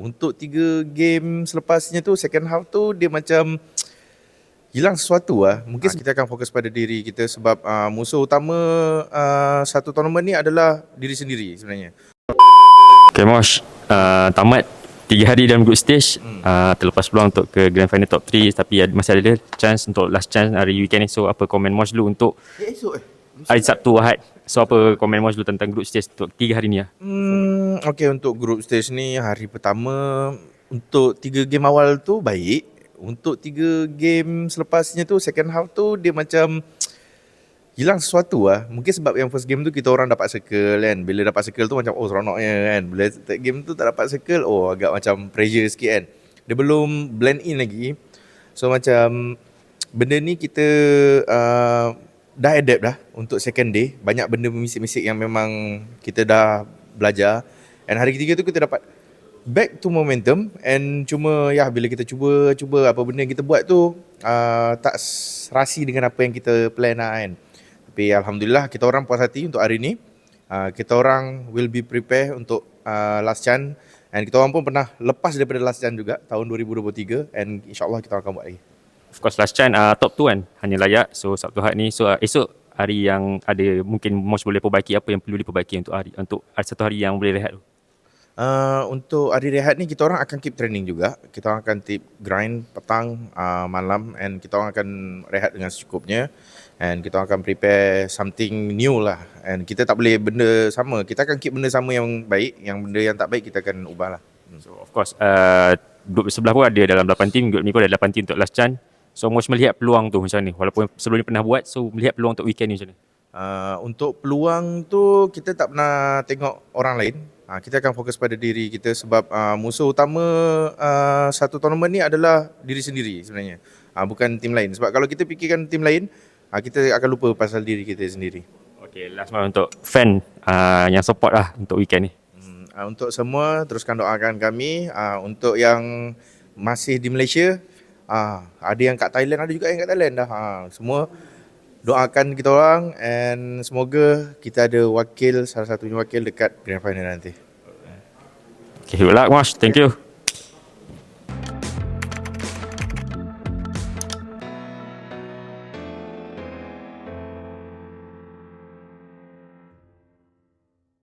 Untuk tiga game selepasnya tu second half tu dia macam hilang sesuatu lah. Mungkin kita akan fokus pada diri kita sebab uh, musuh utama uh, satu tournament ni adalah diri sendiri sebenarnya. Okay Mosh, uh, tamat 3 hari dalam group stage hmm. uh, Terlepas peluang untuk ke grand final top 3 Tapi masih ada chance untuk last chance hari weekend ni So apa komen Mosh dulu untuk Eh, esok eh? hari Sabtu Ahad So apa komen Mosh dulu tentang group stage untuk 3 hari ni lah Hmm, okay untuk group stage ni hari pertama untuk tiga game awal tu baik. Untuk tiga game selepasnya tu second half tu dia macam hilang sesuatu lah. Mungkin sebab yang first game tu kita orang dapat circle kan. Bila dapat circle tu macam oh seronoknya kan. Bila third game tu tak dapat circle oh agak macam pressure sikit kan. Dia belum blend in lagi. So macam benda ni kita uh, dah adapt dah untuk second day. Banyak benda misik-misik yang memang kita dah belajar. And hari ketiga tu kita dapat back to momentum and cuma ya bila kita cuba cuba apa benda yang kita buat tu uh, tak serasi dengan apa yang kita plan lah kan. Tapi alhamdulillah kita orang puas hati untuk hari ni. Uh, kita orang will be prepare untuk uh, last chance and kita orang pun pernah lepas daripada last chance juga tahun 2023 and insyaallah kita akan buat lagi. Of course last chance uh, top 2 kan Hanya layak So Sabtu Ahad ni So uh, esok hari yang ada Mungkin Mosh boleh perbaiki Apa yang perlu diperbaiki untuk hari Untuk hari satu hari yang boleh rehat tu Uh, untuk hari rehat ni kita orang akan keep training juga. Kita orang akan keep grind petang, uh, malam and kita orang akan rehat dengan secukupnya and kita orang akan prepare something new lah. And kita tak boleh benda sama. Kita akan keep benda sama yang baik, yang benda yang tak baik kita akan ubah lah. So of course uh, Group sebelah pun ada dalam 8 team Group ni pun ada 8 team untuk last chance So Mosh melihat peluang tu macam ni Walaupun sebelum ni pernah buat So melihat peluang untuk weekend ni macam ni Uh, untuk peluang tu kita tak pernah tengok orang lain. Uh, kita akan fokus pada diri kita sebab uh, musuh utama uh, satu tournament ni adalah diri sendiri sebenarnya. Uh, bukan tim lain. Sebab kalau kita fikirkan tim lain, uh, kita akan lupa pasal diri kita sendiri. Okay last one untuk fan uh, Yang support lah untuk weekend ni Hmm, uh, untuk semua teruskan doakan kami. Uh, untuk yang masih di Malaysia, uh, ada yang kat Thailand, ada juga yang kat Thailand dah. Uh, semua doakan kita orang and semoga kita ada wakil salah satunya wakil dekat grand final nanti. Okay good luck Thank you